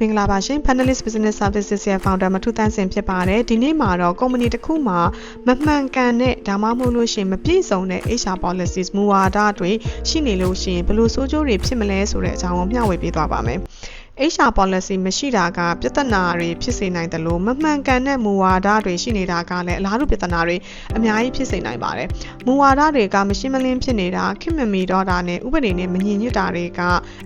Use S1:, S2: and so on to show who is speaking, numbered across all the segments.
S1: မင်္ဂလာပါရှင် Panelist Business Services ရဲ့ founder မထုတန်းစင်ဖြစ်ပါတယ်ဒီနေ့မှာတော့ company တစ်ခုမှာမမှန်ကန်တဲ့ဒါမှမဟုတ်လို့ရှိရင်မပြည့်စုံတဲ့ HR policies မူဝါဒတွေရှိနေလို့ရှိရင်ဘယ်လိုဆိုးကျိုးတွေဖြစ်မလဲဆိုတဲ့အကြောင်းကိုမျှဝေပေးသွားပါမယ် HR policy မရှိတာကပြဿနာတွေဖြစ်စေနိုင်တယ်လို့မမှန်ကန်တဲ့မူဝါဒတွေရှိနေတာကလည်းအလားတူပြဿနာတွေအများကြီးဖြစ်စေနိုင်ပါတယ်။မူဝါဒတွေကမရှင်းမလင်းဖြစ်နေတာခင်မမီတော့တာနဲ့ဥပဒေနဲ့မညီညွတ်တာတွေက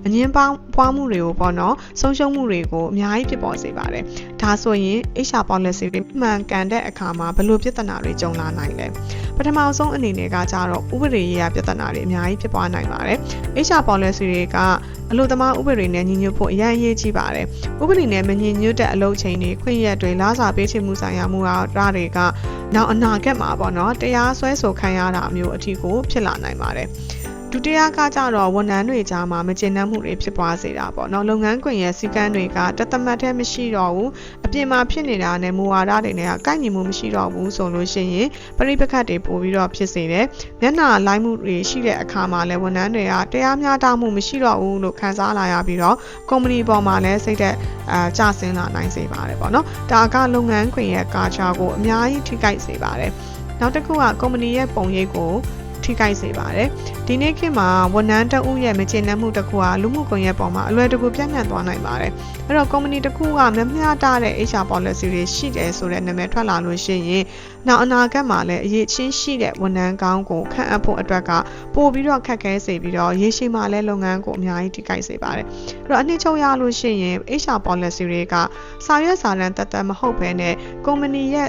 S1: အငင်းပေါင်းပွားမှုတွေကိုပေါ့နော်ဆုံးရှုံးမှုတွေကိုအများကြီးဖြစ်ပေါ်စေပါတယ်။ဒါဆိုရင် HR policy တွေမှန်ကန်တဲ့အခါမှာဘယ်လိုပြဿနာတွေကြုံလာနိုင်လဲ။ပထမဆုံးအနေနဲ့ကကြတော့ဥပဒေရေးရာပြဿနာတွေအများကြီးဖြစ်ပွားနိုင်ပါတယ်။ HR policy တွေက အလို့သမားဥပဒေနဲ့ညီညွတ်ဖို့အရန်အရေးကြီးပါတယ်။ဥပဒေနဲ့မညီညွတ်တဲ့အလုပ်ချိန်တွေခွင့်ရက်တွေလားစာပေးချေမှုဆိုင်ရာမှုအားတွေကနောက်အနာဂတ်မှာပေါ့နော်တရားစွဲဆိုခံရတာမျိုးအထိကိုဖြစ်လာနိုင်ပါတယ်။ ဒုတိယကကြတော့ဝန်ထမ်းတွေကြားမှာမကျေနပ်မှုတွေဖြစ်ပွားစေတာပေါ့နော်လုပ်ငန်းခွင်ရဲ့စီကံတွေကတသမတ်ထဲမရှိတော့ဘူးအပြင်မှာဖြစ်နေတာနဲ့မူဝါဒတွေနဲ့ကကိုက်ညီမှုမရှိတော့ဘူးဆိုလို့ရှိရင်ပရိပခတ်တွေပို့ပြီးတော့ဖြစ်စေတယ်မျက်နှာလိုက်မှုတွေရှိတဲ့အခါမှာလည်းဝန်ထမ်းတွေကတရားမျှတမှုမရှိတော့ဘူးလို့ခံစားလာရပြီးတော့ကုမ္ပဏီပေါ်မှာလည်းစိတ်သက်အာကျဆင်းလာနိုင်စေပါတယ်ပေါ့နော်ဒါကလုပ်ငန်းခွင်ရဲ့ကာချာကိုအများကြီးထိခိုက်စေပါတယ်နောက်တစ်ခုကကုမ္ပဏီရဲ့ပုံရိပ်ကို ထိခိုက်စေပါတယ်။ဒီနေ့ခေတ်မှာဝန်ထမ်းတအုပ်ရဲ့မကျေနပ်မှုတစ်ခုဟာလူမှုကွန်ရက်ပေါ်မှာအလွယ်တကူပြန့်နှံ့သွားနိုင်ပါတယ်။အဲ့တော့ကုမ္ပဏီတစ်ခုကမမျှတတဲ့ HR policy တွေရှိတယ်ဆိုတဲ့နာမည်ထွက်လာလို့ရှိရင် နောက်အနာဂတ်မှာလည်းအရေးချင်းရှိတဲ့ဝန်ထမ်းကောင်းကိုခန့်အပ်ဖို့အတွက်ကပို့ပြီးတော့ခက်ခဲစေပြီးတော့ရေရှည်မှာလည်းလုပ်ငန်းကိုအများကြီးထိခိုက်စေပါတယ်။အဲ့တော့အနှစ်ချုပ်ရလို့ရှိရင် HR policy တွေကစာရွက်စာတမ်းတသက်မဟုတ်ဘဲနဲ့ကုမ္ပဏီရဲ့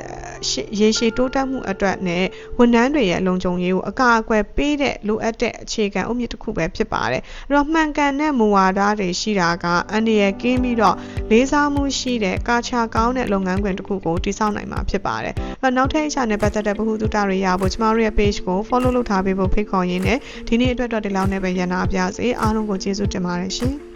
S1: ရေရှည်တိုးတက်မှုအတွက်နဲ့ဝန်ထမ်းတွေရဲ့လုံခြုံရေးကိုအကာအကွယ်ပေးတဲ့လိုအပ်တဲ့အခြေခံအုတ်မြစ်တစ်ခုပဲဖြစ်ပါတယ်။အဲ့တော့မှန်ကန်တဲ့မူဝါဒတွေရှိတာကအန်ဒီရယ်ကင်းပြီးတော့လေးစားမှုရှိတဲ့ကာချာကောင်းတဲ့လုပ်ငန်းခွင်တစ်ခုကိုတည်ဆောက်နိုင်မှာဖြစ်ပါတယ်။အဲ့တော့နောက်ထပ် HR နဲ့ပတ်သက်တဲ့ဗဟုသုတတွေရဖို့ကျမတို့ရဲ့ page ကို follow လုပ်ထားပေးဖို့ဖိတ်ခေါ်ရင်းနဲ့ဒီနေ့အတွက်တော့ဒီလောက်နဲ့ပဲရန်နာပြစေအားလုံးကိုကျေးဇူးတင်ပါတယ်ရှင်။